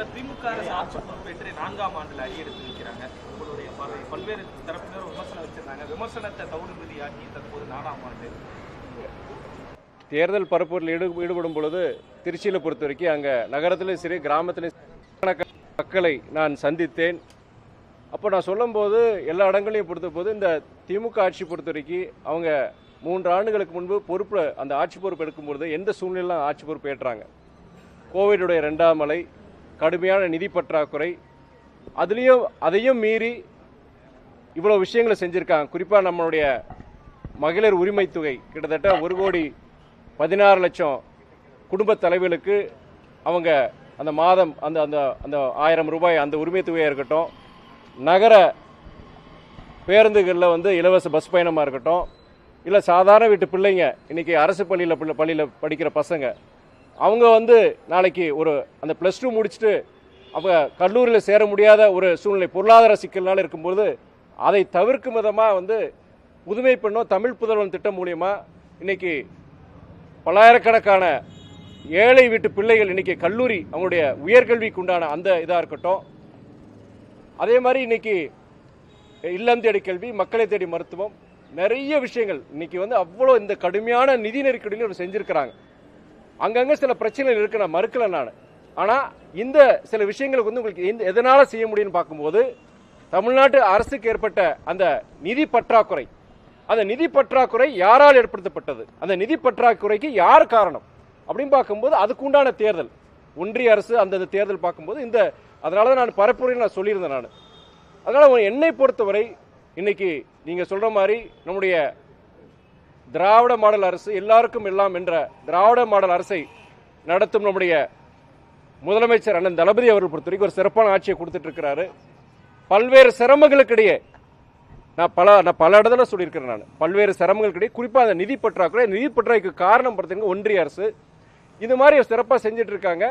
Sir திமுக அரசு ஆட்சி பொறுப்பேற்று நான்காம் ஆண்டுல அடியெடுத்து வைக்கிறாங்க உங்களுடைய பல்வேறு தரப்பினர் விமர்சனம் வச்சிருந்தாங்க. விமர்சனத்தை தவிடுபதியாக்கி தற்போது நாலாம் ஆண்டு. தேர்தல் பரப்புரையில் ஈடு ஈடுபடும் பொழுது திருச்சியில் பொறுத்த வரைக்கும் அங்கே நகரத்திலையும் சரி கிராமத்திலையும் மக்களை நான் சந்தித்தேன். அப்போ நான் சொல்லும்போது எல்லா இடங்களையும் பொறுத்த போது இந்த திமுக ஆட்சி பொறுத்த வரைக்கும் அவங்க மூன்று ஆண்டுகளுக்கு முன்பு பொறுப்பு அந்த ஆட்சி பொறுப்பு எடுக்கும்பொழுது எந்த சூழ்நிலையிலும் ஆட்சி பொறுப்பு ஏற்றாங்க. கோவிடுடைய ரெண்டாம் அலை கடுமையான நிதி பற்றாக்குறை. அதுலேயும் அதையும் மீறி இவ்வளோ விஷயங்களை செஞ்சுருக்காங்க. குறிப்பாக நம்மளுடைய மகளிர் உரிமை தொகை. கிட்டத்தட்ட ஒரு கோடி பதினாறு லட்சம் குடும்ப தலைவர்களுக்கு அவங்க அந்த மாதம் அந்த அந்த அந்த ஆயிரம் ரூபாய் அந்த உரிமை தொகையாக இருக்கட்டும் நகர பேருந்துகளில் வந்து இலவச பஸ் பயணமாக இருக்கட்டும் இல்லை சாதாரண வீட்டு பிள்ளைங்க இன்றைக்கி அரசு பள்ளியில் பிள்ளை பள்ளியில் படிக்கிற பசங்க அவங்க வந்து நாளைக்கு ஒரு அந்த ப்ளஸ் டூ முடிச்சுட்டு அவங்க கல்லூரியில் சேர முடியாத ஒரு சூழ்நிலை பொருளாதார சிக்கல்னால இருக்கும்போது அதை தவிர்க்கும் விதமாக வந்து புதுமை பெண்ணோ தமிழ் புதல்வன் திட்டம் மூலியமாக இன்னைக்கு பல்லாயிரக்கணக்கான ஏழை வீட்டு பிள்ளைகள் இன்னைக்கு கல்லூரி அவங்களுடைய உயர்கல்விக்கு உண்டான அந்த இதாக இருக்கட்டும். அதே மாதிரி இன்னைக்கு இல்லம் தேடி கல்வி மக்களை தேடி மருத்துவம் நிறைய விஷயங்கள் இன்னைக்கு வந்து அவ்வளோ இந்த கடுமையான நிதி நெருக்கடியில் இவர் செஞ்சிருக்கிறாங்க. அங்கங்கே சில பிரச்சனைகள் இருக்கு நான் மறுக்கல நான். ஆனால் இந்த சில விஷயங்களுக்கு வந்து உங்களுக்கு எந்த எதனால செய்ய முடியும்னு பார்க்கும்போது தமிழ்நாட்டு அரசுக்கு ஏற்பட்ட அந்த நிதி பற்றாக்குறை அந்த நிதி பற்றாக்குறை யாரால் ஏற்படுத்தப்பட்டது? அந்த நிதி பற்றாக்குறைக்கு யார் காரணம்? அப்படின்னு பார்க்கும்போது அதுக்குண்டான தேர்தல். ஒன்றிய அரசு அந்த தேர்தல் பார்க்கும்போது இந்த அதனால தான் நான் பரப்புரையில் நான் சொல்லியிருந்தேன் நான். அதனால் என்னை பொறுத்தவரை இன்னைக்கு நீங்கள் சொல்கிற மாதிரி நம்முடைய திராவிட மாடல் அரசு எல்லாருக்கும் எல்லாம் என்ற திராவிட மாடல் அரசை நடத்தும் நம்முடைய முதலமைச்சர் அண்ணன் தளபதி அவர்கள் பொறுத்த வரைக்கும் ஒரு சிறப்பான ஆட்சியை கொடுத்துட்டு இருக்கிறாரு. பல்வேறு சிரமங்களுக்கிடையே நான் பல நான் பல இடத்துல சொல்லியிருக்கிறேன் நான். பல்வேறு சிரமங்களுக்கிடையே குறிப்பாக அந்த நிதி பற்றாக்குறை நிதி பற்றாக்கு காரணம் பார்த்தீங்கன்னா ஒன்றிய அரசு. இது மாதிரி சிறப்பாக செஞ்சுட்டு இருக்காங்க.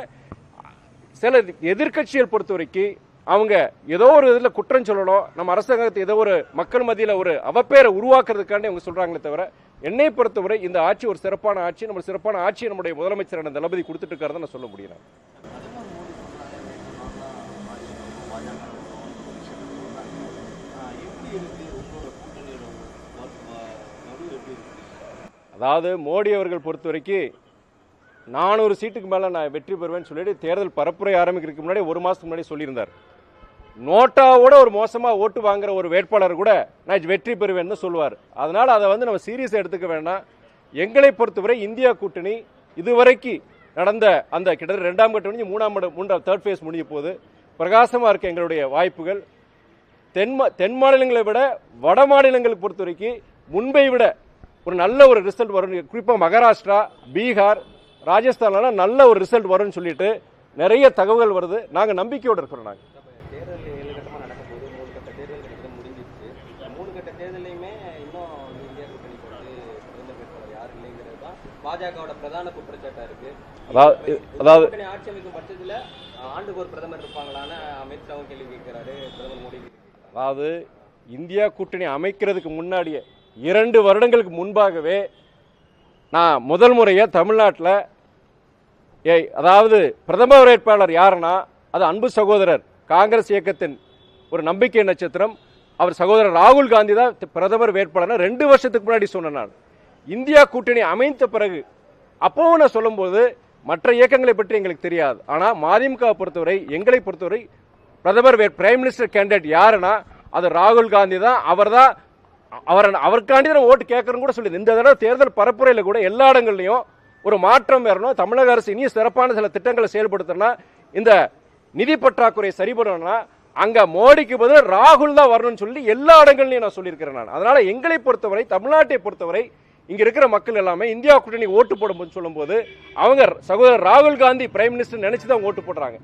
சில எதிர்க்கட்சிகள் பொறுத்த வரைக்கும் அவங்க ஏதோ ஒரு இதில் குற்றம் சொல்லணும். நம்ம அரசாங்கத்தை ஏதோ ஒரு மக்கள் மத்தியில் ஒரு அவப்பேரை உருவாக்குறதுக்காண்டி அவங்க சொல்கிறாங்களே தவிர என்னை பொறுத்தவரை இந்த ஆட்சி ஒரு சிறப்பான ஆட்சி நம்ம சிறப்பான ஆட்சியை நம்முடைய முதலமைச்சரான தளபதி கொடுத்துட்டு இருக்காரு நான் சொல்ல முடியும் அதாவது மோடி அவர்கள் பொறுத்த வரைக்கும் நானூறு சீட்டுக்கு மேலே நான் வெற்றி பெறுவேன்னு சொல்லிட்டு தேர்தல் பரப்புரை ஆரம்பிக்கிறதுக்கு முன்னாடி ஒரு மாதத்துக்கு முன்னாடி சொல்லியிருந்தார். நோட்டாவோட ஒரு மோசமாக ஓட்டு வாங்குற ஒரு வேட்பாளர் கூட நான் வெற்றி பெறுவேன்னு சொல்லுவார். அதனால் அதை வந்து நம்ம சீரியஸாக எடுத்துக்க வேண்டாம். எங்களை பொறுத்தவரை இந்தியா கூட்டணி இதுவரைக்கு நடந்த அந்த கிட்டத்தட்ட ரெண்டாம் கட்டம் முடிஞ்சு மூணாம் மூன்றாம் தேர்ட் ஃபேஸ் முடிஞ்ச போது பிரகாசமாக இருக்க எங்களுடைய வாய்ப்புகள். தென் தென் மாநிலங்களை விட வட மாநிலங்களை பொறுத்த வரைக்கும் முன்பை விட ஒரு நல்ல ஒரு ரிசல்ட் வரும் குறிப்பாக மகாராஷ்டிரா பீகார் ராஜஸ்தான்லாம் நல்ல ஒரு ரிசல்ட் வரும்னு சொல்லிட்டு நிறைய தகவல்கள் வருது. நாங்கள் நம்பிக்கையோடு இருக்கிறோம் நாங்கள் தேர்தல் ஏழு கட்டமாக நடக்கும்போது மூணு கட்ட தேர்தல் கிட்டத்தட்ட முடிஞ்சிருச்சு. இந்த மூணு கட்ட தேர்தலையுமே இன்னும் இந்தியா கூட்டணிக்கு வந்து பிரதமர் வேட்பாளர் யாரும் இல்லைங்கிறது தான் பாஜகவோட பிரதான குற்றச்சாட்டா இருக்கு. அதாவது அதாவது கூட்டணி ஆட்சி அமைக்கும் பட்சத்தில் ஆண்டுக்கு ஒரு பிரதமர் இருப்பாங்களான்னு அமித்ஷாவும் கேள்வி கேட்கிறாரு பிரதமர் மோடி அதாவது இந்தியா கூட்டணி அமைக்கிறதுக்கு முன்னாடியே இரண்டு வருடங்களுக்கு முன்பாகவே நான் முதல் முறையாக தமிழ்நாட்டில் ஏய் அதாவது பிரதமர் வேட்பாளர் யாருன்னா அது அன்பு சகோதரர் காங்கிரஸ் இயக்கத்தின் ஒரு நம்பிக்கை நட்சத்திரம். அவர் சகோதரர் ராகுல் காந்தி தான் பிரதமர் வேட்பாளர் ரெண்டு வருஷத்துக்கு முன்னாடி சொன்னேன் நான் இந்தியா கூட்டணி அமைந்த பிறகு அப்போவும் நான் சொல்லும்போது மற்ற இயக்கங்களை பற்றி எங்களுக்கு தெரியாது. ஆனால் மதிமுக பொறுத்தவரை எங்களை பொறுத்தவரை பிரதமர் வே பிரைம் மினிஸ்டர் கேண்டிடேட் யாருன்னா அது ராகுல் காந்தி தான். அவர் தான் அவர் அவருக்காண்டி தான் ஓட்டு கேட்கறன்னு கூட சொல்லுது இந்த தடவை தேர்தல் பரப்புரையில் கூட எல்லா இடங்கள்லையும் ஒரு மாற்றம் வரணும். தமிழக அரசு இனியும் சிறப்பான சில திட்டங்களை செயல்படுத்தணும்னா இந்த நிதி பற்றாக்குறையை சரிபடணும்னா அங்க மோடிக்கு பதில் ராகுல் தான் வரணும்னு சொல்லி எல்லா இடங்கள்லையும் நான் சொல்லியிருக்கிறேன் நான். அதனால எங்களை பொறுத்தவரை தமிழ்நாட்டை பொறுத்தவரை இங்க இருக்கிற மக்கள் எல்லாமே இந்தியா கூட்டணி ஓட்டு போடும்போது சொல்லும்போது அவங்க சகோதரர் ராகுல் காந்தி பிரைம் மினிஸ்டர் நினைச்சு தான் ஓட்டு போடுறாங்க.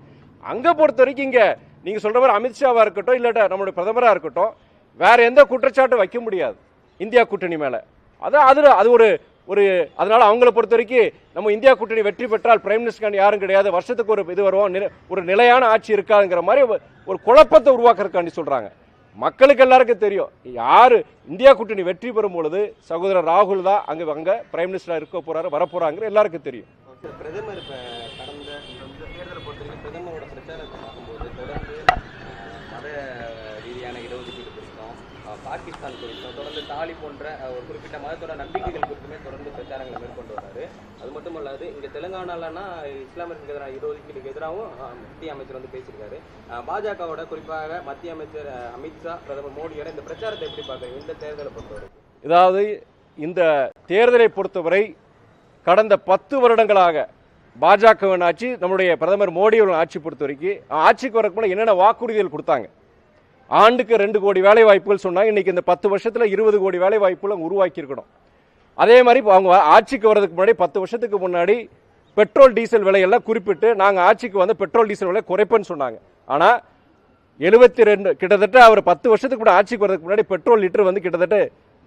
அங்க பொறுத்த வரைக்கும் இங்க நீங்க சொல்ற மாதிரி அமித்ஷாவா இருக்கட்டும் இல்லாட்ட நம்மளுடைய பிரதமரா இருக்கட்டும் வேற எந்த குற்றச்சாட்டும் வைக்க முடியாது இந்தியா கூட்டணி மேல. அதான் அது அது ஒரு ஒரு அதனால் அவங்கள பொறுத்த வரைக்கும் நம்ம இந்தியா கூட்டணி வெற்றி பெற்றால் பிரைம் மினிஸ்டர் யாரும் கிடையாது. வருஷத்துக்கு ஒரு இது வரும் ஒரு நிலையான ஆட்சி இருக்காதுங்கிற மாதிரி ஒரு- குழப்பத்தை உருவாக்குறதுக்காண்டி சொல்கிறாங்க மக்களுக்கு எல்லாருக்கும் தெரியும். யார் இந்தியா கூட்டணி வெற்றி பெறும் பொழுது சகோதரர் ராகுல் தான் அங்கே அங்கே பிரைம் மினிஸ்டராக இருக்க போகிறாரு வரப்போகிறாங்கிற எல்லாருக்கும் தெரியும். பிரதமர் கடந்த தேர்தலை பொறுத்த பிரதமரோட பிரச்சாரத்தை பாகிஸ்தான் குறித்தும் தொடர்ந்து தாலி போன்ற ஒரு குறிப்பிட்ட மதத்தோட நம்பிக்கைகள் குறித்துமே தொடர்ந்து பிரச்சாரங்களை மேற்கொண்டு வராரு அது மட்டும் அல்லாது இங்க தெலுங்கானாலனா இஸ்லாமியர்களுக்கு எதிராக இடஒதுக்கீடுக்கு எதிராகவும் மத்திய அமைச்சர் வந்து பேசியிருக்காரு. பாஜகவோட குறிப்பாக மத்திய அமைச்சர் அமித்ஷா பிரதமர் மோடியோட இந்த பிரச்சாரத்தை எப்படி பார்க்குறீங்க? இந்த தேர்தலை பொறுத்தவரை. அதாவது இந்த தேர்தலை பொறுத்தவரை கடந்த பத்து வருடங்களாக பாஜகவின் ஆட்சி நம்முடைய பிரதமர் மோடியோட ஆட்சி பொறுத்த வரைக்கும் ஆட்சிக்கு வரக்கு என்னென்ன வாக்குறுதிகள் கொடுத்தாங்க? ஆண்டுக்கு ரெண்டு கோடி வேலை வாய்ப்புகள் சொன்னாங்க இன்றைக்கி இந்த பத்து வருஷத்தில் இருபது கோடி வேலை வாய்ப்புகளை உருவாக்கியிருக்கணும். அதே மாதிரி அவங்க ஆட்சிக்கு வர்றதுக்கு முன்னாடி பத்து வருஷத்துக்கு முன்னாடி பெட்ரோல் டீசல் விலையெல்லாம் குறிப்பிட்டு நாங்கள் ஆட்சிக்கு வந்து பெட்ரோல் டீசல் விலை குறைப்பேன்னு சொன்னாங்க. ஆனால் எழுபத்தி ரெண்டு கிட்டத்தட்ட அவர் பத்து வருஷத்துக்கு கூட ஆட்சிக்கு வரதுக்கு முன்னாடி பெட்ரோல் லிட்டர் வந்து கிட்டத்தட்ட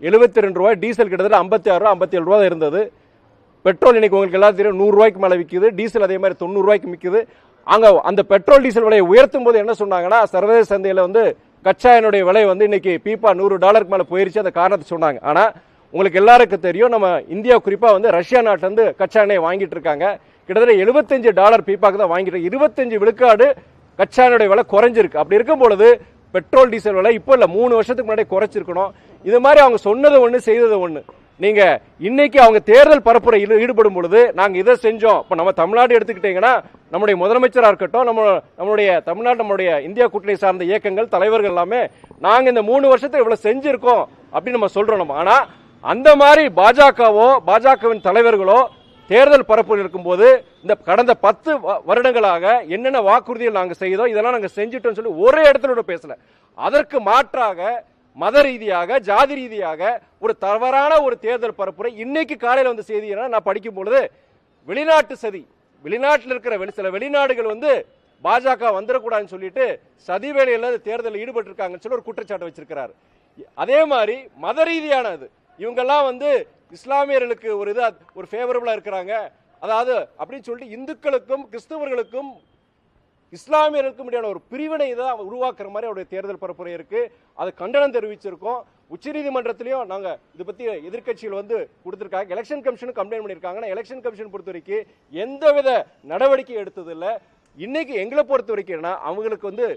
எழுபத்தி ரெண்டு ரூபாய் டீசல் கிட்டத்தட்ட ஐம்பத்தி ஆறு ரூபா ஐம்பத்தி ஏழு ரூபா இருந்தது. பெட்ரோல் இன்னைக்கு உங்களுக்கு எல்லாரும் தெரியும் நூறுரூவாய்க்கு மேலே விற்கிது டீசல் அதே மாதிரி தொண்ணூறுரூவாய்க்கு விற்கிது அங்கே அந்த பெட்ரோல் டீசல் விலையை உயர்த்தும் போது என்ன சொன்னாங்கன்னா சர்வதேச சந்தையில் வந்து கச்சா எண்ணெயுடைய விலை வந்து இன்னைக்கு பீப்பா நூறு டாலருக்கு மேலே போயிருச்சு அந்த காரணத்தை சொன்னாங்க. ஆனால் உங்களுக்கு எல்லாருக்கும் தெரியும் நம்ம இந்தியா குறிப்பாக வந்து ரஷ்யா நாட்டிலேருந்து கச்சா எண்ணெய் வாங்கிட்டு இருக்காங்க. கிட்டத்தட்ட எழுபத்தஞ்சு டாலர் பீப்பாக்கு தான் வாங்கிட்டு இருபத்தஞ்சு விழுக்காடு கச்சா எண்ணெயுடைய விலை குறைஞ்சிருக்கு. அப்படி இருக்கும் பொழுது பெட்ரோல் டீசல் விலை இப்போ இல்லை மூணு வருஷத்துக்கு முன்னாடி குறைச்சிருக்கணும். இது மாதிரி அவங்க சொன்னது ஒன்று செய்தது ஒன்று நீங்க இன்னைக்கு அவங்க தேர்தல் பரப்புரையில் ஈடுபடும் பொழுது நாங்க இதை செஞ்சோம். இப்போ நம்ம தமிழ்நாடு எடுத்துக்கிட்டீங்கன்னா நம்முடைய முதலமைச்சராக இருக்கட்டும் நம்ம நம்மளுடைய தமிழ்நாடு நம்மளுடைய இந்தியா கூட்டணி சார்ந்த இயக்கங்கள் தலைவர்கள் எல்லாமே நாங்க இந்த மூணு வருஷத்துல இவ்வளவு செஞ்சிருக்கோம் அப்படின்னு நம்ம சொல்றோம் நம்ம. ஆனா அந்த மாதிரி பாஜகவோ பாஜகவின் தலைவர்களோ தேர்தல் பரப்புரை இருக்கும்போது இந்த கடந்த பத்து வ- வருடங்களாக என்னென்ன வாக்குறுதிகள் நாங்க செய்தோம் இதெல்லாம் நாங்க செஞ்சுட்டோம்னு சொல்லி ஒரே இடத்துல கூட பேசல. அதற்கு மாற்றாக மத ரீதியாக ஜாதி ரீதியாக ஒரு தவறான ஒரு தேர்தல் பரப்புரை. இன்னைக்கு காலையில் வந்து செய்தி என்ன நான் படிக்கும் பொழுது வெளிநாட்டு சதி வெளிநாட்டில் இருக்கிற வெளி சில வெளிநாடுகள் வந்து பாஜக வந்துடக்கூடாதுன்னு சொல்லிட்டு சதி வேலையில் தேர்தலில் ஈடுபட்டு இருக்காங்கன்னு சொல்லி ஒரு குற்றச்சாட்டு வச்சிருக்கிறார். அதே மாதிரி மத ரீதியானது. இவங்கெல்லாம் வந்து இஸ்லாமியர்களுக்கு ஒரு இது ஒரு ஃபேவரபுளாக இருக்கிறாங்க. அதாவது அப்படின்னு சொல்லிட்டு இந்துக்களுக்கும் கிறிஸ்தவர்களுக்கும் இஸ்லாமியர்களுக்கும் இடையான ஒரு பிரிவினை தான் உருவாக்குற மாதிரி அவருடைய தேர்தல் பரப்புரை இருக்கு. அது கண்டனம் தெரிவிச்சிருக்கோம். உச்சநீதிமன்றத்திலையும் நாங்கள் இதை பத்தி எதிர்க்கட்சிகள் வந்து கொடுத்துருக்காங்க. எலெக்ஷன் கமிஷனும் கம்ப்ளைண்ட் பண்ணிருக்காங்க எலெக்ஷன் கமிஷன் பொறுத்த வரைக்கும் எந்தவித நடவடிக்கை எடுத்தது இல்ல. இன்னைக்கு எங்களை பொறுத்த வரைக்கும் அவங்களுக்கு வந்து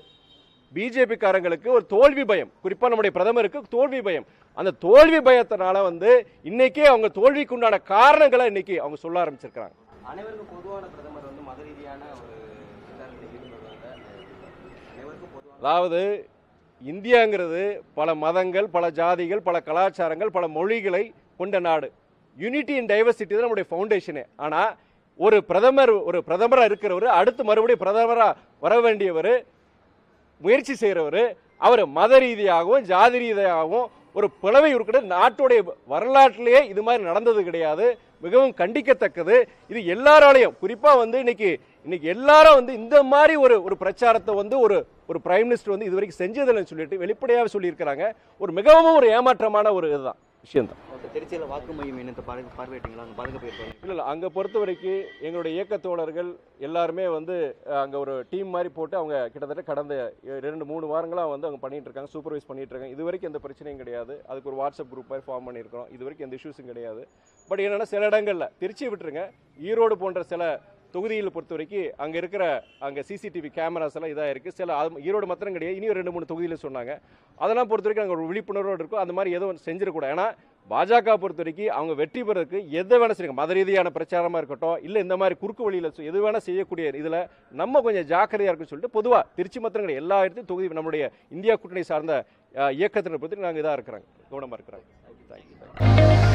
பிஜேபி காரங்களுக்கு ஒரு தோல்வி பயம். குறிப்பாக நம்முடைய பிரதமருக்கு தோல்வி பயம். அந்த தோல்வி பயத்தினால வந்து இன்னைக்கே அவங்க தோல்விக்கு உண்டான காரணங்களை இன்னைக்கு அவங்க சொல்ல ஆரம்பிச்சிருக்காங்க அனைவருக்கும் பொதுவான பிரதமர் வந்து மத ரீதியான ஒரு பிரச்சாரத்தில் ஈடுபடுவாங்க அனைவருக்கும் பொதுவான அதாவது இந்தியாங்கிறது பல மதங்கள் பல ஜாதிகள் பல கலாச்சாரங்கள் பல மொழிகளை கொண்ட நாடு. யூனிட்டி இன் டைவர்சிட்டி தான் நம்முடைய ஃபவுண்டேஷனு ஆனால் ஒரு பிரதமர் ஒரு பிரதமராக இருக்கிறவர் அடுத்து மறுபடியும் பிரதமராக வர வேண்டியவர் முயற்சி செய்கிறவர் அவர் மத ரீதியாகவும் ஜாதி ரீதியாகவும் ஒரு பிளவை இருக்கிற நாட்டுடைய வரலாற்றிலேயே இது மாதிரி நடந்தது கிடையாது. மிகவும் கண்டிக்கத்தக்கது. இது எல்லாராலையும். குறிப்பாக வந்து இன்னைக்கு இன்னைக்கு எல்லாரும் வந்து இந்த மாதிரி ஒரு ஒரு பிரச்சாரத்தை வந்து ஒரு ஒரு பிரைம் மினிஸ்டர் வந்து இது வரைக்கும் செஞ்சதில்லைன்னு சொல்லிட்டு வெளிப்படையாக சொல்லியிருக்கிறாங்க. ஒரு மிகவும் ஒரு ஏமாற்றமான ஒரு இதுதான் விஷயம்தான். ஓகே திருச்சியில் வாக்கு மையம் என்னத்தை பார்வை பார்வையிட்டீங்களா? அங்கே பாதுகாப்பு இல்லை இல்லை அங்கே பொறுத்த வரைக்கும் எங்களுடைய இயக்கத் தோழர்கள் எல்லாருமே வந்து அங்கே ஒரு டீம் மாதிரி போட்டு அவங்க கிட்டத்தட்ட கடந்த ரெண்டு மூணு வாரங்களாக வந்து அவங்க பண்ணிட்டு இருக்காங்க சூப்பர்வைஸ் பண்ணிட்டு இருக்காங்க. இது வரைக்கும் எந்த பிரச்சனையும் கிடையாது. அதுக்கு ஒரு வாட்ஸ்அப் குரூப் மாதிரி ஃபார்ம் பண்ணியிருக்கிறோம். இது வரைக்கும் எந்த இஷ்யூஸும் கிடையாது. பட் என்னன்னா சில இடங்களில் திருச்சி விட்டுருங்க. ஈரோடு போன்ற சில தொகுதியில் பொறுத்த வரைக்கும் அங்கே இருக்கிற அங்கே சிசிடிவி கேமராஸ் எல்லாம் இதாக இருக்குது சில ஈரோடு மாத்திரம் கிடையாது. இனியும் ரெண்டு மூணு தொகுதியில் சொன்னாங்க. அதெல்லாம் பொறுத்த வரைக்கும் அங்கே ஒரு விழிப்புணர்வோடு இருக்கும். அந்த மாதிரி எதுவும் செஞ்சிடக்கூடாது ஏன்னா பாஜக பொறுத்த வரைக்கும் அவங்க வெற்றி பெறதுக்கு எதை வேணா செய்யுங்க மத ரீதியான பிரச்சாரமாக இருக்கட்டும் இல்லை இந்த மாதிரி குறுக்கு வழியில் எது வேணா செய்யக்கூடிய இதில் நம்ம கொஞ்சம் ஜாக்கிரதையாக இருக்குன்னு சொல்லிட்டு பொதுவாக திருச்சி மாத்திரம் கிடையாது. எல்லா இடத்தையும் தொகுதி நம்மளுடைய இந்தியா கூட்டணி சார்ந்த இயக்கத்தினர் இயக்கத்தினை நாங்கள் இதாக இருக்கிறாங்க. கவனமாக இருக்கிறாங்க. தேங்க்யூ